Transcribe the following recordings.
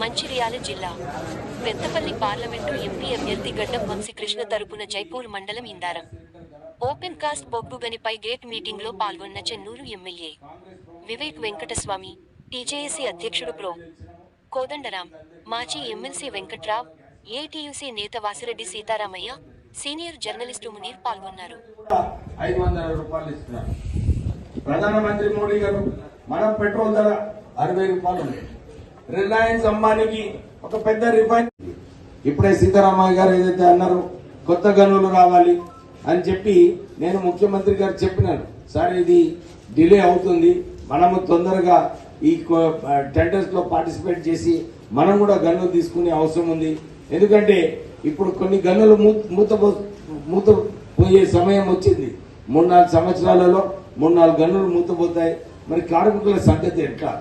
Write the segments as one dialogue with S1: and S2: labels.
S1: మంచిర్యాల జిల్లా Peddapalli parliament MP అభ్యర్థి గడ్డం వంశీకృష్ణ తరపున జైపూర్ మండలం ఇందారం. ఓపెన్ కాస్ట్ బొగ్గుగనిపై గేట్ మీటింగ్లో పాల్గొన్న చెన్నూరు ఎమ్మెల్యే వివేక్ వెంకటస్వామి టీజేఏసీ అధ్యక్షుడు ప్రో. కోదండరాం మాజీ ఎమ్మెల్సీ వెంకట్రావ్ ఏటీయూసీ నేత వాసిరెడ్డి సీతారామయ్య సీనియర్ జర్నలిస్టు మునీర్ పాల్గొన్నారు.
S2: ప్రధానమంత్రి మోడీ గారు మన పెట్రోల్ ధర అరవై రూపాయలు ఉంది రిలయన్స్ అంబానీకి ఒక పెద్ద రిఫైన్ ఇప్పుడే సీతారామయ్య గారు ఏదైతే అన్నారు కొత్త గనులు రావాలి అని చెప్పి నేను ముఖ్యమంత్రి గారు చెప్పినాను. సార్ ఇది డిలే అవుతుంది. మనము తొందరగా ఈ టెండర్స్లో పార్టిసిపేట్ చేసి మనం కూడా గన్నులు తీసుకునే అవసరం ఉంది. ఎందుకంటే ఇప్పుడు కొన్ని గన్నులు మూత మూత పోయే సమయం వచ్చింది. మూడు నాలుగు సంవత్సరాలలో మూడు నాలుగు గన్నులు మూతపోతాయి మరి కార్మికుల సంగతి ఎట్లా?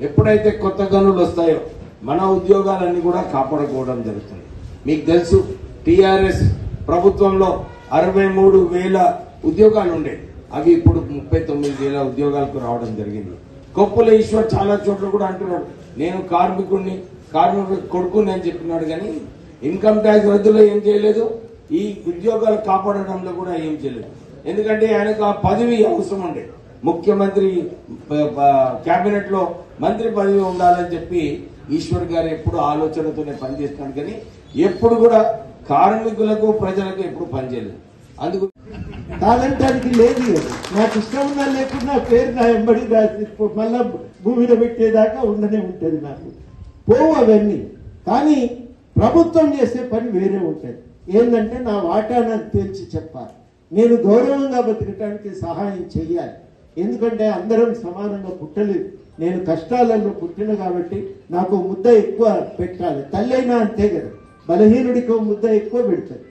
S2: ఎప్పుడైతే కొత్త గనులు వస్తాయో మన ఉద్యోగాలన్నీ కూడా కాపాడుకోవడం జరుగుతుంది. మీకు తెలుసు టీఆర్ఎస్ ప్రభుత్వంలో అరవై మూడు వేల ఉద్యోగాలు ఉండే. అవి ఇప్పుడు ముప్పై తొమ్మిది వేల ఉద్యోగాలకు రావడం జరిగింది. కొప్పుల ఈశ్వర్ చాలా చోట్ల కూడా అంటున్నాడు. నేను కార్మికుడిని కార్మికుడి కొడుకుని అని చెప్పినాడు కానీ ఇన్కమ్ ట్యాక్స్ రద్దులో ఏం చేయలేదు. ఈ ఉద్యోగాలు కాపాడడంలో కూడా ఏం చేయలేదు. ఎందుకంటే ఆయనకు ఆ పదవి అవసరం ఉండే. ముఖ్యమంత్రి క్యాబినెట్లో మంత్రి పదవి ఉండాలని చెప్పి ఈశ్వర్ గారు ఎప్పుడు ఆలోచనతోనే పనిచేస్తున్నాడు కానీ ఎప్పుడు కూడా కార్మికులకు ప్రజలకు ఎప్పుడు పనిచేయలేదు. అందుకు
S3: టాలెంటానికి లేదు నాకు ఇష్టం ఉన్నా లేకుండా పేరు నా ఎంబడి రాసి మళ్ళా భూమిలో పెట్టేదాకా ఉండనే ఉంటుంది నాకు. పోవు అవన్నీ. కానీ ప్రభుత్వం చేసే పని వేరే ఉంటుంది. ఏంటంటే నా వాటా నాకు తెలిసి చెప్పాలి. నేను గౌరవంగా బతికటానికి సహాయం చెయ్యాలి. ఎందుకంటే అందరం సమానంగా పుట్టలేదు. నేను కష్టాలలో పుట్టిన కాబట్టి నాకు ముద్ద ఎక్కువ పెట్టాలి. తల్లైనా అంతే కదా. బలహీనుడికి ఓ ముద్ద ఎక్కువ పెడతారు.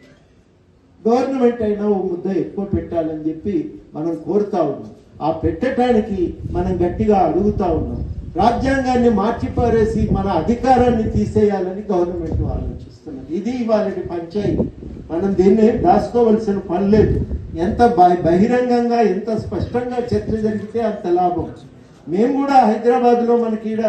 S3: గవర్నమెంట్ అయినా ఓ ముద్ద ఎక్కువ పెట్టాలని చెప్పి మనం కోరుతా ఉన్నాం. ఆ పెట్టడానికి మనం గట్టిగా అడుగుతా ఉన్నాం. రాజ్యాంగాన్ని మార్చిపారేసి మన అధికారాన్ని తీసేయాలని గవర్నమెంట్ ఆలోచిస్తున్నది. ఇది ఇవాళ పంచాయతీ. మనం దీన్ని దాచుకోవలసిన పని లేదు. ఎంత బహిరంగంగా ఎంత స్పష్టంగా చర్చ జరిగితే అంత లాభం. మేము కూడా హైదరాబాద్లో మనకి ఈడ